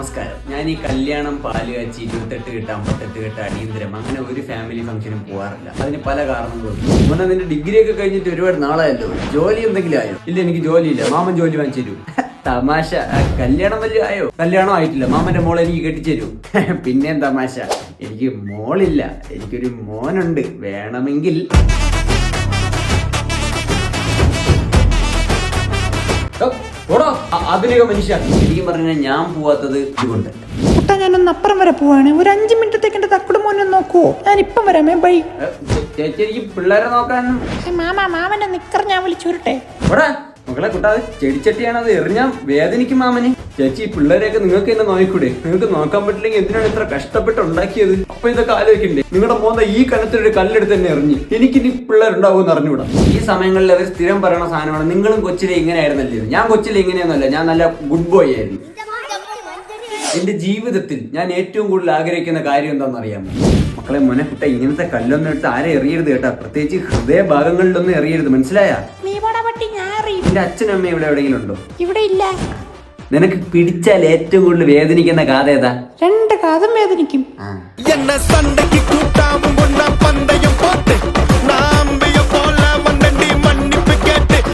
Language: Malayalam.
നമസ്കാരം. ഞാൻ ഈ കല്യാണം പാൽ കാച്ചി ഇരുപത്തെട്ട് കെട്ട് അമ്പത്തെട്ട് കെട്ട് അടിയന്തരം അങ്ങനെ ഒരു ഫാമിലി ഫംഗ്ഷനും പോകാറില്ല അതിന് പല കാരണങ്ങളും മോനെ നിന്റെ ഡിഗ്രി ഒക്കെ കഴിഞ്ഞിട്ട് ഒരുപാട് നാളായല്ലോ. ജോലി എന്തെങ്കിലും ആയോ ഇല്ല എനിക്ക് ജോലിയില്ല. മാമൻ ജോലി വാങ്ങിച്ചു തരൂ. തമാശ. കല്യാണം വലിയ ആയോ? കല്യാണം ആയിട്ടില്ല. മാമന്റെ മോളെ എനിക്ക് കെട്ടിച്ചു പിന്നെയും തമാശ. എനിക്ക് മോളില്ല. എനിക്കൊരു മോനുണ്ട്. വേണമെങ്കിൽ. Oh. ആധുനിക മനുഷ്യൻ ശരിക്കും പറഞ്ഞാൽ ഞാൻ പോവാത്തത് ഇതുകൊണ്ട്. ഞാനൊന്ന് അപ്പുറം വരെ പോവാണ്. ഒരു അഞ്ച് മിനിറ്റത്തേക്ക് എന്റെ തക്കുട് മോനെ നോക്കുവോ? ഞാൻ ഇപ്പം വരാമേ ബൈ. ചേച്ചി എനിക്ക് പിള്ളേരെ നോക്കാൻ. മാമാ മാമ മാമന്റെ നിക്കർ ഞാൻ വിളിച്ചുരുട്ടെ. മക്കളെ കുട്ടാ ചെടിച്ചട്ടിയാണ് അത് എറിഞ്ഞാൽ വേദനിക്കും മാമന്. ചേച്ചി പിള്ളേരെയൊക്കെ നിങ്ങൾക്ക് എന്നെ നോക്കൂടെ നിങ്ങൾക്ക് നോക്കാൻ പറ്റില്ലെങ്കിൽ എന്തിനാണ് ഇത്ര കഷ്ടപ്പെട്ട് ഉണ്ടാക്കിയത്? അപ്പൊ ഇതൊക്കെ ആലോചിക്കണ്ടേ? നിങ്ങളുടെ മോന്ത ഈ കനത്തിലൊരു കല്ലെടുത്ത് തന്നെ എറിഞ്ഞ് എനിക്കിനി പിള്ളേരുണ്ടാവും എന്ന് അറിഞ്ഞുകൂടാ? ഈ സമയങ്ങളിൽ അവർ സ്ഥിരം പറയുന്ന സാധനമാണ് നിങ്ങളും കൊച്ചിലെ ഇങ്ങനെയായിരുന്നല്ലേ ഞാൻ കൊച്ചിലെ ഇങ്ങനെയൊന്നുമല്ല ഞാൻ നല്ല ഗുഡ് ബോയ് ആയിരുന്നു. എന്റെ ജീവിതത്തിൽ ഞാൻ ഏറ്റവും കൂടുതൽ ആഗ്രഹിക്കുന്ന കാര്യം എന്താണെന്ന് അറിയാമോ മക്കളെ മോനെ ഇങ്ങനത്തെ കല്ലൊന്നും എടുത്ത് ആരെ എറിയരുത് കേട്ടാ. പ്രത്യേകിച്ച് ഹൃദയ ഭാഗങ്ങളിലൊന്നും എറിയരുത്. മനസ്സിലായാ? നിന്റെ അച്ഛനും അമ്മയും ഇവിടെ എവിടെയെങ്കിലും ഉണ്ടോ ഇവിടെ ഇല്ല. നിനക്ക് പിടിച്ചാൽ ഏറ്റവും കൂടുതൽ വേദനിക്കുന്ന കാത ഏതാ? രണ്ട് കാതും വേദനിക്കും. എന്നെ സണ്ടയ്ക്ക് കൂട്ടാ